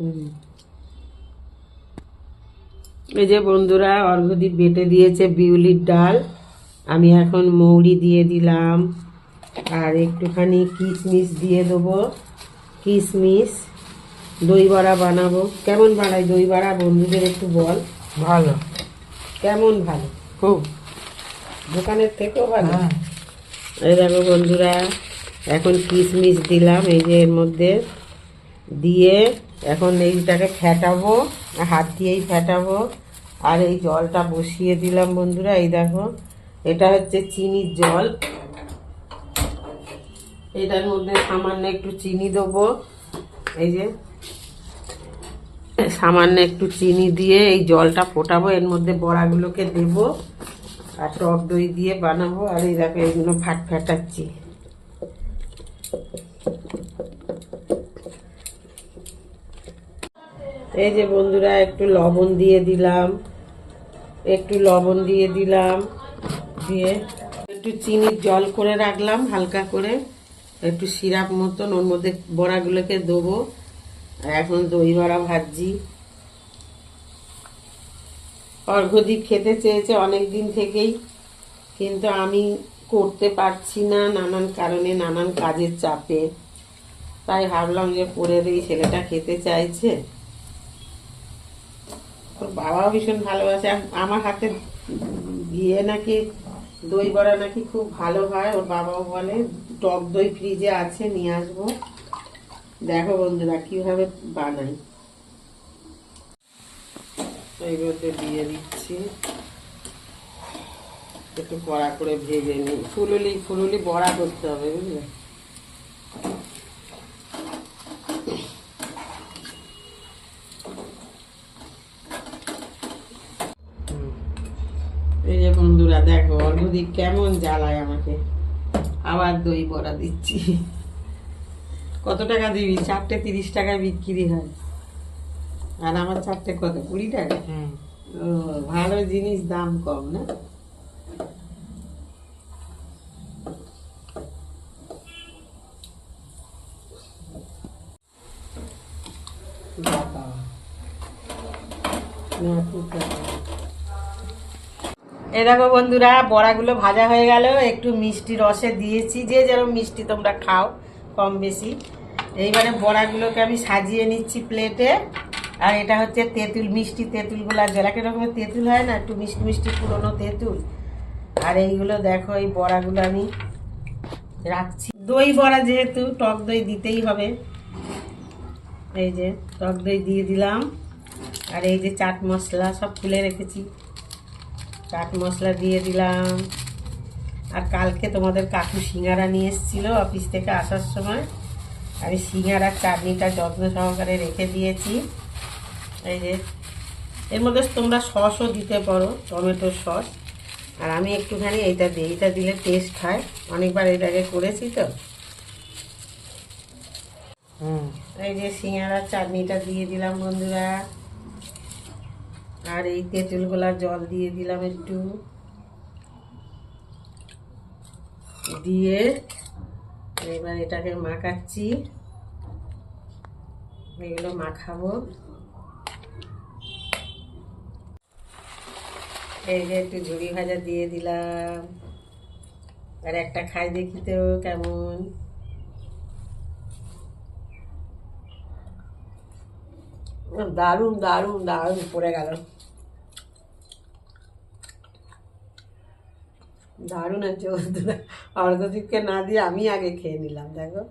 হুম। এই যে বন্ধুরা অর্ঘদ্বীপ বেটে দিয়েছে বিউলির ডাল। আমি এখন মৌরি দিয়ে দিলাম। আর একটুখানি কিশমিশ দিয়ে দেবো। কিশমিশ দই বড়া বানাবো। কেমন বানাই দই বড়া? বন্ধুদের একটু বল। ভালো। কেমন ভালো? খুব। দোকানের থেকেও ভালো? হ্যাঁ। এই দেখো বন্ধুরা এখন কিশমিশ দিলাম। এই যে এর মধ্যে দিয়ে এখন এইটাকে ফেটাবো, হাত দিয়েই ফেটাবো। আর এই জলটা বসিয়ে দিলাম বন্ধুরা, এই দেখো, এটা হচ্ছে চিনির জল। এটার মধ্যে সামান্য একটু চিনি দেবো। এই যে, সামান্য একটু চিনি দিয়ে এই জলটা ফোটাবো, এর মধ্যে বড়াগুলোকে দেবো। আর টক দই দিয়ে বানাবো। আর এই দেখো, এগুলো ফাট ফাটাচ্ছি। এই যে বন্ধুরা, একটু লবণ দিয়ে দিলাম। একটু লবণ দিয়ে দিলাম। দিয়ে একটু চিনির জল করে রাখলাম, হালকা করে। একটু সিরাপ মতন, ওর মধ্যে বড়াগুলোকে দেবো। এখন দই বড়া ভাজছি। অর্ঘদ্বীপ খেতে চেয়েছে অনেক দিন থেকেই, কিন্তু আমি করতে পারছি না নানান কারণে, নানান কাজের চাপে। তাই ভাবলাম যে করে দিই, ছেলেটা খেতে চাইছে। ওর বাবাও ভীষণ ভালোবাসে। আমার হাতে গিয়ে নাকি, দই বড়া নাকি খুব ভালো হয়, ওর বাবাও বলে, টক দই ফ্রিজে আছে, নিয়ে আসব। দেখো বন্ধুরা, কীভাবে বানাই। এই মধ্যে দিয়ে দিচ্ছি। একটু বড়া করে ভেজে নিই। ফুলুলি ফুলুলি বড়া করতে হবে, বুঝলে? এই যে বন্ধুরা দেখো অর্ঘদীপ কেমন জ্বালায় আমাকে। আবার দই বড়া দিচ্ছি। কত টাকা দিবি? চারটে তিরিশ টাকায় বিক্রি হয়। আর আমার চারটে কত? কুড়ি টাকা? হুম। ও ভালো জিনিস দাম কম না? বাবা। না, এই দেখো বন্ধুরা, বড়াগুলো ভাজা হয়ে গেল। একটু মিষ্টি রসে দিয়েছি যে যেরকম মিষ্টি তোমরা খাও কম বেশি। এইবারে বড়াগুলোকে আমি সাজিয়ে নিচ্ছি প্লেটে। আর এটা হচ্ছে তেঁতুল, মিষ্টি তেঁতুলগুলো। জল এক রকমের তেঁতুল হয় না, একটু মিষ্টি মিষ্টি পুরনো তেঁতুল। আর এইগুলো দেখো, এই বড়াগুলো আমি রাখছি। দই বড়া যেহেতু, টক দই দিতেই হবে। এই যে টক দই দিয়ে দিলাম। আর এই যে চাট মশলা সব খুলে রেখেছি। চাট মশলা দিয়ে দিলাম। আর কালকে তোমাদের কাকু সিঙ্গারা নিয়ে এসেছিল অফিস থেকে আসার সময়। আমি সিঙ্গারার চাটনিটা যত্ন সহকারে রেখে দিয়েছি। এই যে এর মধ্যে তোমরা সসও দিতে পারো টমেটোর সস। আর আমি একটুখানি এইটা দিই এইটা দিলে টেস্ট হয় অনেকবার এটাকে করেছি তো। হুম। এই যে সিঙ্গারার চাটনিটা দিয়ে দিলাম বন্ধুরা। আর এই তেঁতুলগুলার জল দিয়ে দিলাম একটু। দিয়ে এবার এটাকে মাখাচ্ছি। এগুলো মাখাবো। এই যে একটু ঝুড়ি ভাজা দিয়ে দিলাম। আর একটা খাই দেখি তো কেমন। দারুণ দারুণ দারুণ পড়ে গেল। দারুণ আছে বন্ধুরা না দিয়ে আমি আগে খেয়ে নিলাম দেখো।